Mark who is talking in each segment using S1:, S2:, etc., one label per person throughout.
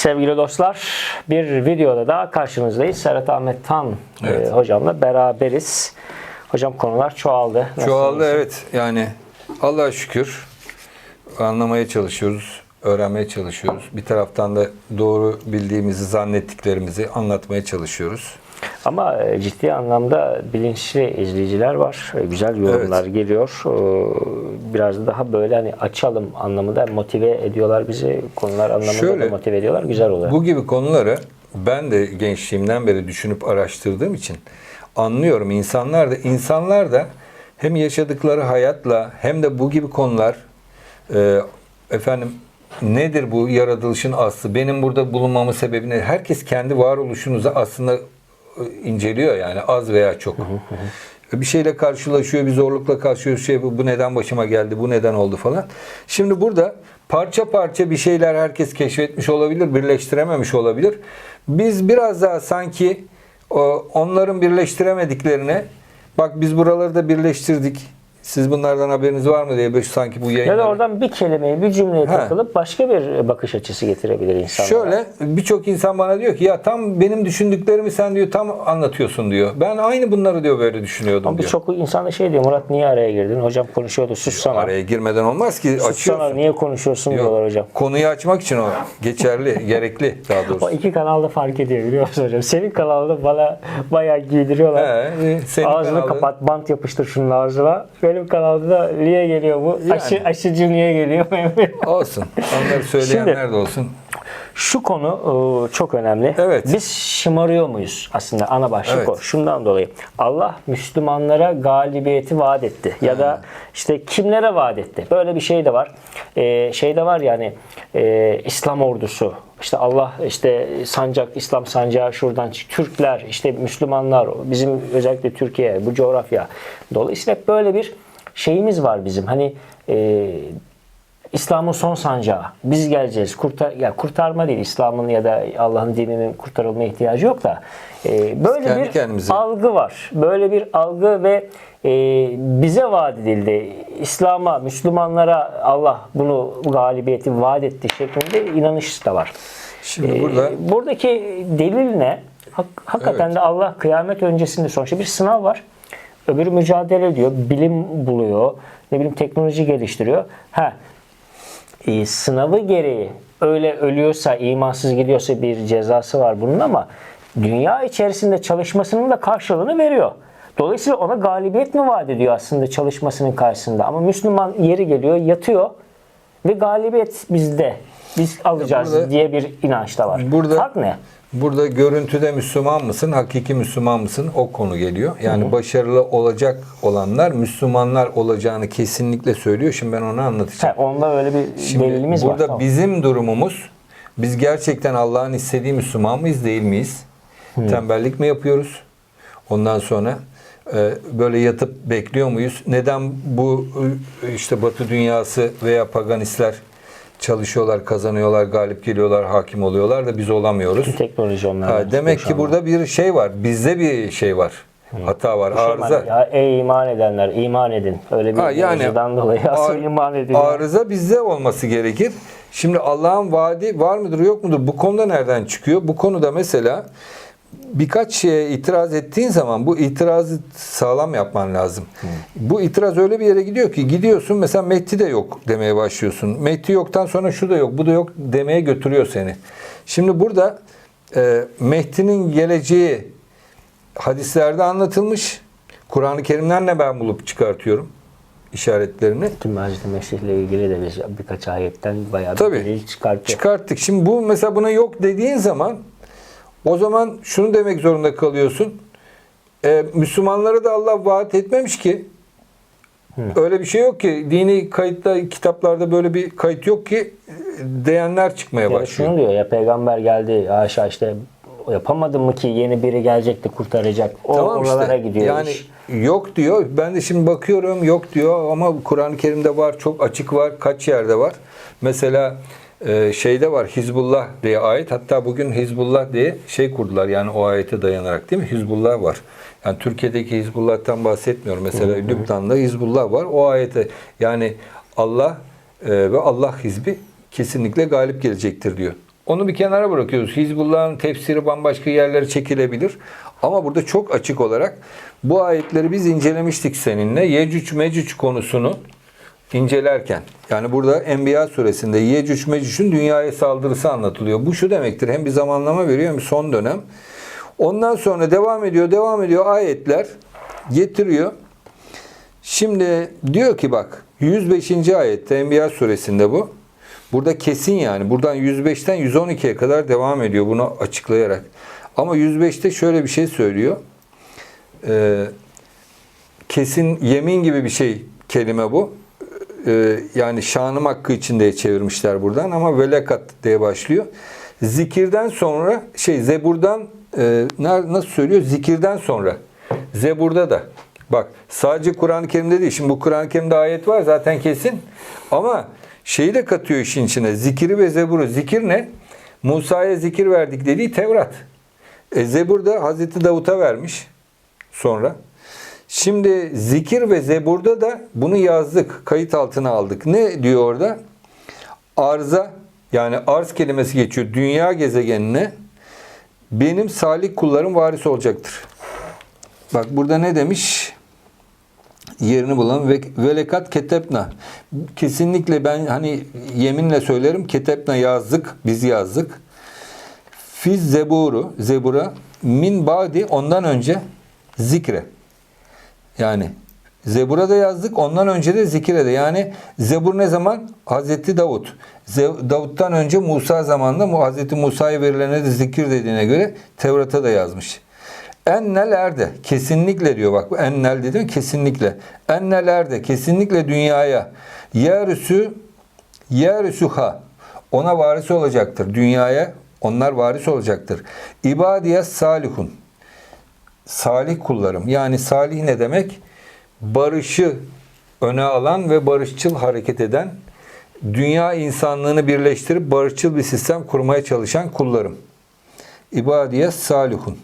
S1: Sevgili dostlar, bir videoda daha karşınızdayız. Serhat Ahmet Tan
S2: Evet.
S1: e, hocamla beraberiz. Hocam konular çoğaldı.
S2: Çoğaldı
S1: Nasılsınız?
S2: evet. Yani Allah'a şükür anlamaya çalışıyoruz, öğrenmeye çalışıyoruz. Bir taraftan da doğru bildiğimizi, zannettiklerimizi anlatmaya çalışıyoruz.
S1: Ama e, ciddi anlamda bilinçli izleyiciler var. E, Güzel yorumlar geliyor. E, Biraz daha böyle hani açalım anlamında motive ediyorlar bizi. Konular anlamında
S2: Şöyle,
S1: da motive ediyorlar. Güzel oluyor.
S2: Bu gibi konuları ben de gençliğimden beri düşünüp araştırdığım için anlıyorum. İnsanlar da insanlar da hem yaşadıkları hayatla hem de bu gibi konular e, efendim nedir bu yaratılışın aslı? Benim burada bulunmamın sebebi ne? Herkes kendi varoluşunuzu aslında inceliyor yani az veya çok. Bir şeyle karşılaşıyor, bir zorlukla karşılaşıyor. Şey, bu bu neden başıma geldi, bu neden oldu falan. Şimdi burada parça parça bir şeyler herkes keşfetmiş olabilir, birleştirememiş olabilir. Biz biraz daha sanki onların birleştiremediklerine bak biz buraları da birleştirdik. Siz bunlardan haberiniz var mı diye böyle sanki bu
S1: Ya
S2: yayınları...
S1: da oradan bir kelimeyi, bir cümleye
S2: Ha.
S1: takılıp başka bir bakış açısı getirebilir insanlara.
S2: Şöyle birçok insan bana diyor ki ya tam benim düşündüklerimi sen diyor tam anlatıyorsun diyor. Ben aynı bunları diyor böyle düşünüyordum
S1: Ama
S2: diyor.
S1: birçok insan da şey diyor Murat niye araya girdin? Hocam konuşuyordu sussana.
S2: Araya girmeden olmaz ki
S1: Sussana
S2: açıyorsun.
S1: niye konuşuyorsun
S2: Yok,
S1: diyorlar hocam.
S2: Konuyu açmak için o geçerli, gerekli daha
S1: O
S2: doğrusu.
S1: iki kanalda fark ediyor biliyor musun hocam? Senin kanalda bana bayağı giydiriyorlar.
S2: He, e, senin
S1: Ağzını
S2: kanalın-
S1: kapat, bant yapıştır şunun ağzına. Benim kanalda da niye geliyor bu?
S2: Yani.
S1: Aşı, aşıcı niye geliyor?
S2: Olsun. Onları söyleyenler de olsun.
S1: Şu konu çok önemli.
S2: Evet.
S1: Biz şımarıyor muyuz? Aslında ana başlık
S2: Evet.
S1: o. Şundan dolayı. Allah Müslümanlara galibiyeti vaat etti. Ya da işte kimlere vaat etti? Böyle bir şey de var. E, şey de var yani e, İslam ordusu. İşte Allah işte sancak, İslam sancağı şuradan çık- Türkler, işte Müslümanlar, bizim özellikle Türkiye, bu coğrafya. Dolayısıyla böyle bir şeyimiz var bizim. Hani e, İslam'ın son sancağı. Biz geleceğiz. Kurtar, ya kurtarma değil. İslam'ın ya da Allah'ın dininin kurtarılmaya ihtiyacı yok da. e, böyle
S2: kendi
S1: bir
S2: kendimize-
S1: algı var. Böyle bir algı ve e, bize vaat edildi. İslam'a, Müslümanlara Allah bunu galibiyeti vaat etti şeklinde inanış da var.
S2: Şimdi
S1: E,
S2: burada
S1: buradaki delil ne? Hak- hakikaten
S2: Evet.
S1: de Allah kıyamet öncesinde sonuçta bir sınav var. Öbürü mücadele ediyor, bilim buluyor, ne bileyim teknoloji geliştiriyor. Ha, e, sınavı gereği öyle ölüyorsa, imansız gidiyorsa bir cezası var bunun ama dünya içerisinde çalışmasının da karşılığını veriyor. Dolayısıyla ona galibiyet mi vaat ediyor aslında çalışmasının karşısında? Ama Müslüman yeri geliyor, yatıyor ve galibiyet bizde. Biz alacağız
S2: burada-
S1: diye bir inanç da var.
S2: Burada-
S1: Fark ne?
S2: burada görüntüde Müslüman mısın, hakiki Müslüman mısın o konu geliyor. Yani başarılı olacak olanlar Müslümanlar olacağını kesinlikle söylüyor. Şimdi ben onu anlatacağım.
S1: Ha, onda öyle bir
S2: Şimdi
S1: delilimiz var.
S2: burada
S1: Tamam.
S2: bizim durumumuz biz gerçekten Allah'ın istediği Müslüman mıyız değil miyiz? Tembellik mi yapıyoruz? Ondan sonra e, böyle yatıp bekliyor muyuz? Neden bu e, işte Batı dünyası veya paganistler çalışıyorlar, kazanıyorlar, galip geliyorlar, hakim oluyorlar da biz olamıyoruz?
S1: teknoloji onlardan.
S2: Ha, demek ki burada bir şey var. Bizde bir şey var. Hata var,
S1: şey
S2: arıza.
S1: Ya ey iman edenler iman edin. Öyle bir
S2: Ha, yani
S1: dolayı asıl
S2: ar-
S1: iman edin.
S2: Arıza bizde olması gerekir. Şimdi Allah'ın vaadi var mıdır yok mudur? Bu konuda nereden çıkıyor? Bu konuda mesela birkaç şeye itiraz ettiğin zaman bu itirazı sağlam yapman lazım. Bu itiraz öyle bir yere gidiyor ki gidiyorsun mesela Mehdi de yok demeye başlıyorsun. Mehdi yoktan sonra şu da yok bu da yok demeye götürüyor seni. Şimdi burada e, Mehdi'nin geleceği hadislerde anlatılmış. Kur'an-ı Kerim'den de ben bulup çıkartıyorum işaretlerini.
S1: Tüm Hazreti Mesih ile ilgili de biz birkaç ayetten bayağı bir
S2: Tabii.
S1: delil çıkarttık.
S2: Çıkarttık. Şimdi bu mesela buna yok dediğin zaman o zaman şunu demek zorunda kalıyorsun. Ee, Müslümanlara da Allah vaat etmemiş ki. Öyle bir şey yok ki. Dini kayıtta, kitaplarda böyle bir kayıt yok ki diyenler çıkmaya
S1: Yani
S2: başlıyor.
S1: şunu diyor ya peygamber geldi aşağı işte yapamadın mı ki yeni biri gelecekti kurtaracak. O
S2: Tamam
S1: oralara
S2: işte.
S1: gidiyor
S2: Yani
S1: iş.
S2: yok diyor. Ben de şimdi bakıyorum yok diyor ama Kur'an-ı Kerim'de var. Çok açık var. Kaç yerde var. Mesela e, şeyde var Hizbullah diye ayet. Hatta bugün Hizbullah diye şey kurdular. Yani o ayete dayanarak değil mi? Hizbullah var. Yani Türkiye'deki Hizbullah'tan bahsetmiyorum. Mesela Lübnan'da Hizbullah var. O ayete yani Allah e, ve Allah hizbi kesinlikle galip gelecektir diyor. Onu bir kenara bırakıyoruz. Hizbullah'ın tefsiri bambaşka yerlere çekilebilir. Ama burada çok açık olarak bu ayetleri biz incelemiştik seninle. Yecüc Mecüc konusunu incelerken. Yani burada Enbiya suresinde Yecüc Mecüc'ün dünyaya saldırısı anlatılıyor. Bu şu demektir. Hem bir zamanlama veriyor hem son dönem. Ondan sonra devam ediyor, devam ediyor ayetler getiriyor. Şimdi diyor ki bak 105. ayette Enbiya suresinde bu. Burada kesin yani. Buradan 105'ten 112'ye kadar devam ediyor bunu açıklayarak. Ama 105'te şöyle bir şey söylüyor. Ee, kesin yemin gibi bir şey kelime bu. Ee, yani şanım hakkı içinde çevirmişler buradan ama velekat diye başlıyor. Zikirden sonra şey zeburdan e, nasıl söylüyor? Zikirden sonra. Zeburda da. Bak sadece Kur'an-ı Kerim'de değil. Şimdi bu Kur'an-ı Kerim'de ayet var zaten kesin. Ama şeyi de katıyor işin içine. Zikiri ve zeburu. Zikir ne? Musa'ya zikir verdik dediği Tevrat. E, Zebur da Hazreti Davut'a vermiş sonra. Şimdi zikir ve zeburda da bunu yazdık, kayıt altına aldık. Ne diyor orada? Arza yani arz kelimesi geçiyor dünya gezegenine benim salih kullarım varis olacaktır. Bak burada ne demiş? Yerini bulan ve velekat ketebna. Kesinlikle ben hani yeminle söylerim ketebna yazdık, biz yazdık. Fiz zeburu, zebura min badi ondan önce zikre. Yani Zebur'a da yazdık. Ondan önce de zikire. Yani Zebur ne zaman? Hazreti Davut. Davut'tan önce Musa zamanında Hazreti Musa'ya verilene de zikir dediğine göre Tevrat'a da yazmış. Ennelerde kesinlikle diyor bak ennel dedim kesinlikle. Ennelerde kesinlikle dünyaya yeryüzü yeryüzüha ona varis olacaktır. Dünyaya onlar varis olacaktır. İbadiye salihun salih kullarım. Yani salih ne demek? Barışı öne alan ve barışçıl hareket eden, dünya insanlığını birleştirip barışçıl bir sistem kurmaya çalışan kullarım. İbadiye salihun.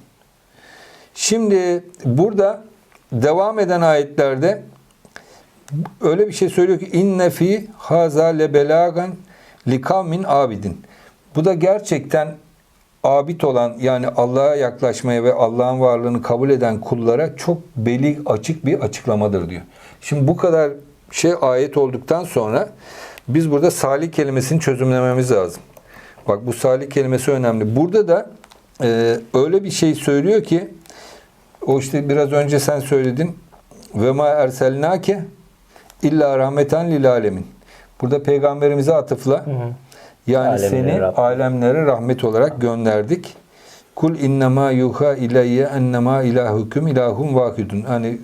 S2: Şimdi burada devam eden ayetlerde öyle bir şey söylüyor ki inne fi haza lebelagan likavmin abidin. Bu da gerçekten abid olan yani Allah'a yaklaşmaya ve Allah'ın varlığını kabul eden kullara çok beli açık bir açıklamadır diyor. Şimdi bu kadar şey ayet olduktan sonra biz burada salih kelimesini çözümlememiz lazım. Bak bu salih kelimesi önemli. Burada da e, öyle bir şey söylüyor ki o işte biraz önce sen söyledin ve ma erselnake illa rahmeten lil alemin. Burada peygamberimize atıfla yani
S1: Alemlere
S2: seni
S1: rahmet.
S2: alemlere rahmet olarak gönderdik. Kul innema yuha ileyye ennema ilahukum ilahum vahidun. Hani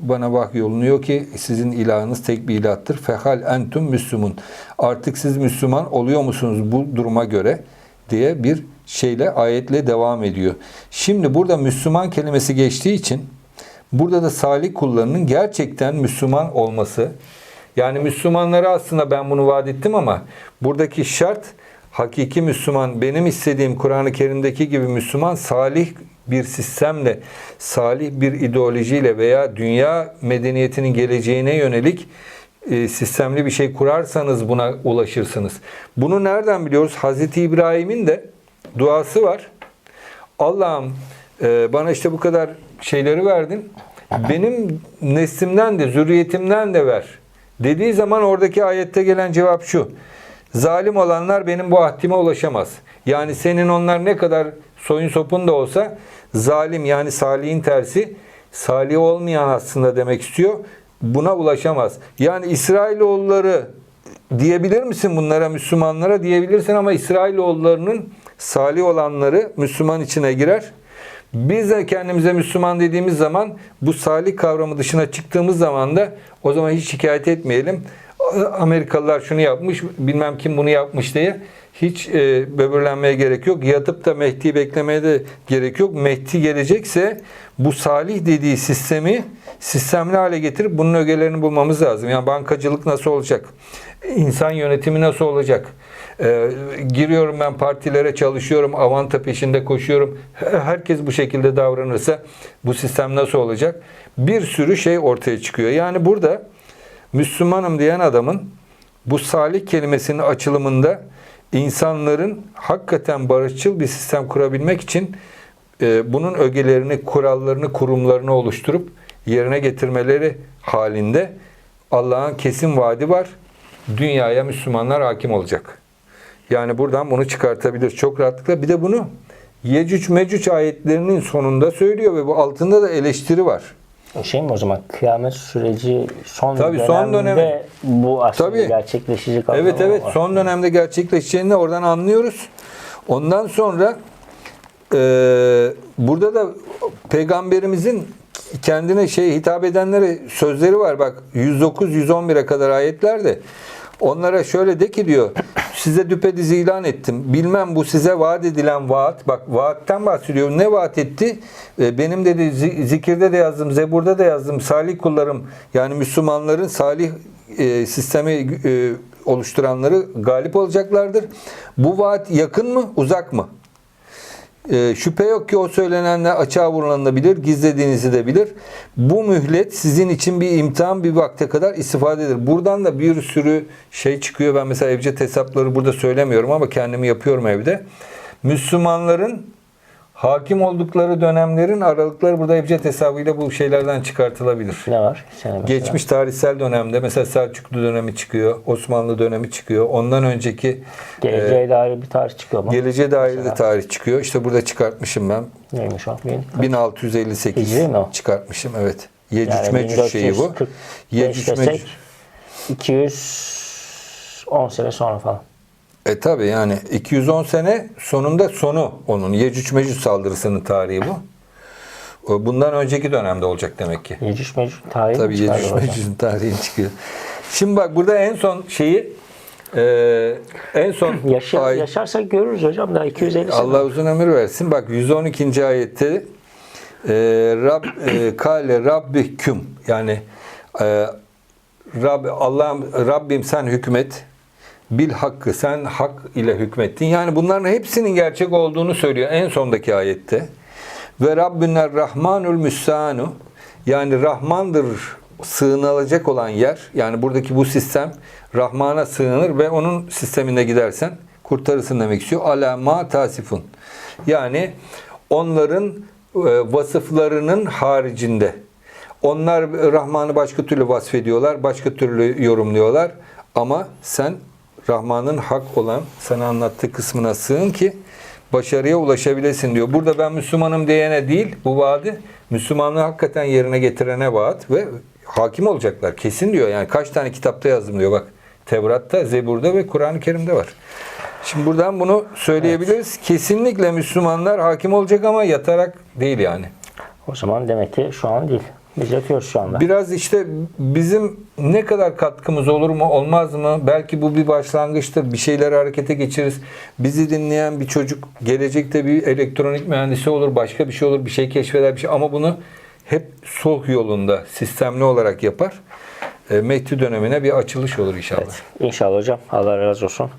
S2: bana vahiy yolunuyor ki sizin ilahınız tek bir ilahtır. Fehal entum müslümun. Artık siz Müslüman oluyor musunuz bu duruma göre diye bir şeyle ayetle devam ediyor. Şimdi burada Müslüman kelimesi geçtiği için burada da salih kullarının gerçekten Müslüman olması yani Müslümanlara aslında ben bunu vaat ettim ama buradaki şart hakiki Müslüman benim istediğim Kur'an-ı Kerim'deki gibi Müslüman salih bir sistemle, salih bir ideolojiyle veya dünya medeniyetinin geleceğine yönelik e, sistemli bir şey kurarsanız buna ulaşırsınız. Bunu nereden biliyoruz? Hazreti İbrahim'in de duası var. Allah'ım e, bana işte bu kadar şeyleri verdin. Benim neslimden de, zürriyetimden de ver. Dediği zaman oradaki ayette gelen cevap şu. Zalim olanlar benim bu ahdime ulaşamaz. Yani senin onlar ne kadar soyun sopun da olsa zalim yani salihin tersi salih olmayan aslında demek istiyor. Buna ulaşamaz. Yani İsrailoğulları diyebilir misin bunlara Müslümanlara diyebilirsin ama İsrailoğullarının salih olanları Müslüman içine girer. Biz de kendimize Müslüman dediğimiz zaman bu salih kavramı dışına çıktığımız zaman da o zaman hiç şikayet etmeyelim. Amerikalılar şunu yapmış, bilmem kim bunu yapmış diye hiç e, böbürlenmeye gerek yok. Yatıp da Mehdi'yi beklemeye de gerek yok. Mehdi gelecekse bu salih dediği sistemi sistemli hale getirip bunun ögelerini bulmamız lazım. Yani bankacılık nasıl olacak? İnsan yönetimi nasıl olacak? Ee, giriyorum ben partilere çalışıyorum, avanta peşinde koşuyorum. Herkes bu şekilde davranırsa bu sistem nasıl olacak? Bir sürü şey ortaya çıkıyor. Yani burada Müslümanım diyen adamın bu salih kelimesinin açılımında insanların hakikaten barışçıl bir sistem kurabilmek için e, bunun ögelerini, kurallarını, kurumlarını oluşturup yerine getirmeleri halinde Allah'ın kesin vaadi var. Dünyaya Müslümanlar hakim olacak. Yani buradan bunu çıkartabilir çok rahatlıkla. Bir de bunu Yecüc Mecüc ayetlerinin sonunda söylüyor ve bu altında da eleştiri var.
S1: Şey mi o zaman kıyamet süreci son
S2: Tabii,
S1: dönemde
S2: son dönemi.
S1: bu aslında
S2: Tabii.
S1: gerçekleşecek
S2: Evet evet
S1: var.
S2: son dönemde gerçekleşeceğini de oradan anlıyoruz. Ondan sonra e, burada da peygamberimizin kendine şey hitap edenlere sözleri var. Bak 109-111'e kadar ayetlerde onlara şöyle de ki diyor size düpedüz ilan ettim. Bilmem bu size vaat edilen vaat. Bak vaatten bahsediyor. Ne vaat etti? E, benim dedi zi- zikirde de yazdım, zeburda da yazdım. Salih kullarım yani Müslümanların salih e, sistemi e, oluşturanları galip olacaklardır. Bu vaat yakın mı, uzak mı? E, şüphe yok ki o söylenenler açığa vurulanabilir, gizlediğinizi de bilir. Bu mühlet sizin için bir imtihan bir vakte kadar istifadedir. Buradan da bir sürü şey çıkıyor. Ben mesela evcet hesapları burada söylemiyorum ama kendimi yapıyorum evde. Müslümanların hakim oldukları dönemlerin aralıkları burada evcet hesabıyla bu şeylerden çıkartılabilir.
S1: Ne var? Mesela.
S2: Geçmiş tarihsel dönemde mesela Selçuklu dönemi çıkıyor, Osmanlı dönemi çıkıyor. Ondan önceki
S1: Geleceğe dair bir tarih çıkıyor mu?
S2: geleceğe dair de tarih çıkıyor. İşte burada çıkartmışım ben.
S1: Neymiş o? Bin-
S2: 1658
S1: Hicri mi o?
S2: çıkartmışım evet. Yecüc
S1: Yani
S2: Mecüc şeyi bu.
S1: 1445
S2: Yecüc Mecüc.
S1: 210 sene sonra falan.
S2: E tabi yani 210 sene sonunda sonu onun. Yecüc Mecüc saldırısının tarihi bu. Bundan önceki dönemde olacak demek ki.
S1: Yecüc Mecüc tarihi
S2: Tabii Yecüc? Mecüc'ün tarihi çıkıyor. Şimdi bak burada en son şeyi e, en son
S1: Yaşa,
S2: ay-
S1: yaşarsak görürüz hocam daha 250 sene.
S2: Allah uzun ömür versin. Bak 112. ayette e, Rab e, kale rabbiküm yani e, Rab Allah'ım Rabbim sen hükmet bil hakkı sen hak ile hükmettin. Yani bunların hepsinin gerçek olduğunu söylüyor en sondaki ayette. Ve Rabbüner Rahmanül Müstanu yani Rahmandır sığınılacak olan yer. Yani buradaki bu sistem Rahman'a sığınır ve onun sistemine gidersen kurtarırsın demek istiyor. Ala ma tasifun. Yani onların e, vasıflarının haricinde. Onlar Rahman'ı başka türlü vasfediyorlar, başka türlü yorumluyorlar. Ama sen Rahman'ın hak olan sana anlattığı kısmına sığın ki başarıya ulaşabilesin diyor. Burada ben Müslümanım diyene değil bu vaadi Müslümanlığı hakikaten yerine getirene vaat ve hakim olacaklar. Kesin diyor. Yani kaç tane kitapta yazdım diyor bak. Tevrat'ta, Zebur'da ve Kur'an-ı Kerim'de var. Şimdi buradan bunu söyleyebiliriz. Kesinlikle Müslümanlar hakim olacak ama yatarak değil yani.
S1: O zaman demek ki şu an değil. Biz yatıyoruz şu anda.
S2: Biraz işte bizim ne kadar katkımız olur mu olmaz mı? Belki bu bir başlangıçtır. Bir şeyleri harekete geçiririz. Bizi dinleyen bir çocuk gelecekte bir elektronik mühendisi olur, başka bir şey olur, bir şey keşfeder bir şey ama bunu hep sulh yolunda sistemli olarak yapar. E, Mehdi dönemine bir açılış olur inşallah.
S1: Evet. İnşallah hocam. Allah razı olsun.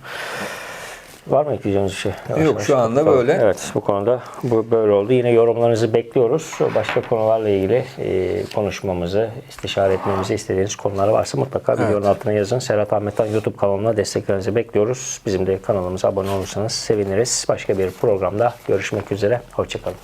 S1: Var mı ekleyeceğiniz bir şey? Yavaş
S2: Yok,
S1: yavaş.
S2: şu anda
S1: konu-
S2: böyle.
S1: Evet bu konuda bu böyle oldu. Yine yorumlarınızı bekliyoruz. Başka konularla ilgili e, konuşmamızı, istişare etmemizi istediğiniz konular varsa mutlaka videonun altına yazın. Serhat Ahmet'ten YouTube kanalına desteklerinizi bekliyoruz. Bizim de kanalımıza abone olursanız seviniriz. Başka bir programda görüşmek üzere. Hoşçakalın.